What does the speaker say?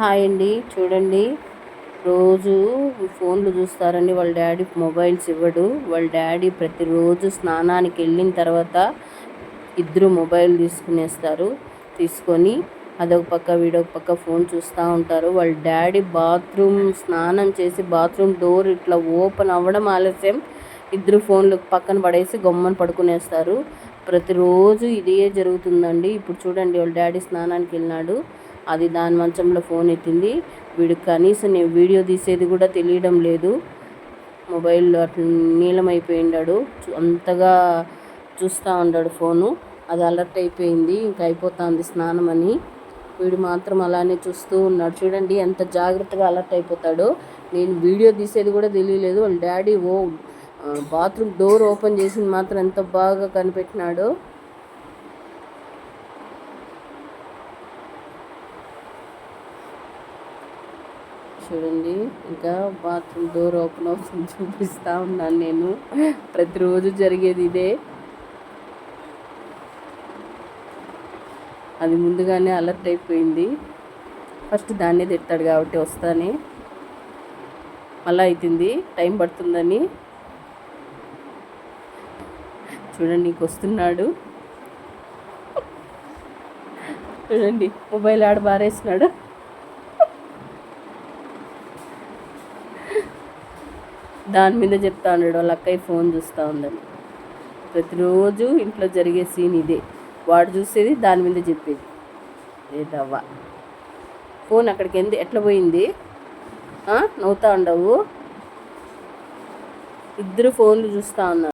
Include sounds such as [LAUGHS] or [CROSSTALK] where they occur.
Hi అండి చూడండి. రోజు ఫోన్లు చూస్తారండి వాళ్ళ డాడీ మొబైల్స్ ఇవ్వడు. వాళ్ళ డాడీ ప్రతిరోజు స్నానానికి వెళ్ళిన తర్వాత ఇద్దరు మొబైల్ తీసుకునేస్తారు తీసుకొని అదొక పక్క వీడొక పక్క ఫోన్ చూస్తూ ఉంటారు. వాళ్ళ డాడీ బాత్రూమ్ స్నానం చేసి బాత్రూమ్ డోర్ ఇట్లా ఓపెన్ అవ్వడం ఆలస్యం. ఇద్దరు ఫోన్లు పక్కన పడేసి గమ్మని పడుకునేస్తారు. ప్రతిరోజు ఇదే జరుగుతుందండి. ఇప్పుడు చూడండి వాళ్ళ డాడీ స్నానానికి వెళ్ళినాడు. అది దాని మంచంలో ఫోన్ ఎత్తింది. వీడు కనీసం నేను వీడియో తీసేది కూడా తెలియడం లేదు. మొబైల్లో అట్లా నీలమైపోయిండాడు. అంతగా చూస్తూ ఉన్నాడు ఫోను. అది అలర్ట్ అయిపోయింది. ఇంకా అయిపోతుంది స్నానం అని వీడు మాత్రం అలానే చూస్తూ ఉన్నాడు. చూడండి ఎంత జాగ్రత్తగా అలర్ట్ అయిపోతాడో. నేను వీడియో తీసేది కూడా తెలియలేదు. వాళ్ళ డాడీ ఓ బాత్రూమ్ డోర్ ఓపెన్ చేసింది మాత్రం ఎంత బాగా కనిపెట్టినాడో. చూడండి. ఇంకా బాత్రూమ్ డోర్ ఓపెన్ అవుతుంది [LAUGHS] చూపిస్తూ ఉన్నాను నేను. ప్రతిరోజు జరిగేది ఇదే. అది ముందుగానే అలర్ట్ అయిపోయింది. ఫస్ట్ దాన్నే తిడతాడు కాబట్టి వస్తానే. మళ్ళీ అవుతుంది టైం పడుతుందని. చూడండి నీకు వస్తున్నాడు. [LAUGHS] చూడండి మొబైల్ ఆడ బారేసినాడు దాని మీద చెప్తా ఉన్నాడు వాళ్ళ అక్కయ్య ఫోన్ చూస్తూ ఉందని. ప్రతిరోజు ఇంట్లో జరిగే సీన్ ఇదే. వాడు చూసేది దాని మీద చెప్పేది. ఏదవ్వ ఫోన్ అక్కడికి ఎందు ఎట్లా పోయింది? నవ్వుతా ఉండవు. ఇద్దరు ఫోన్లు చూస్తూ ఉన్నారు.